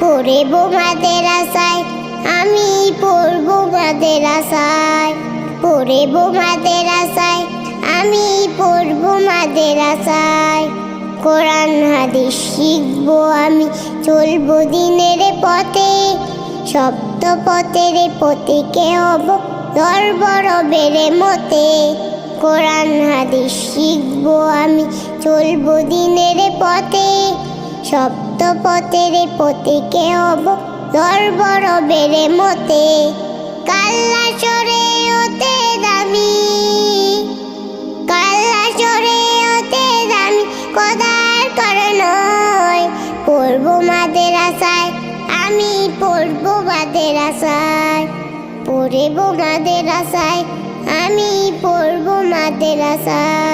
পড়ে বোমাদের আশায়, আমি পড়ব মাদের আশায় পড়ে বোমাদের আশায়, আমি পড়ব মাদের আশায়। কোরআন, হাদিস শিখব আমি, চলবো দিনের পথে, সপ্ত পথের পথিকে হব দরবর বেড়ে মতে। কোরআন, হাদিস শিখব আমি, চলবো দিনের পথে সপ্ত পথের পথিকে হব দরবর বেড়ে মতে। কাল্লা ওতে দামি। কাল্লা ওতে দামি কদার করে নয় পড়ব মাদের আশায়, আমি পড়ব মাদের আশায়। পড়ব মাদের আশায়, আমি পড়ব মাদের আশায়।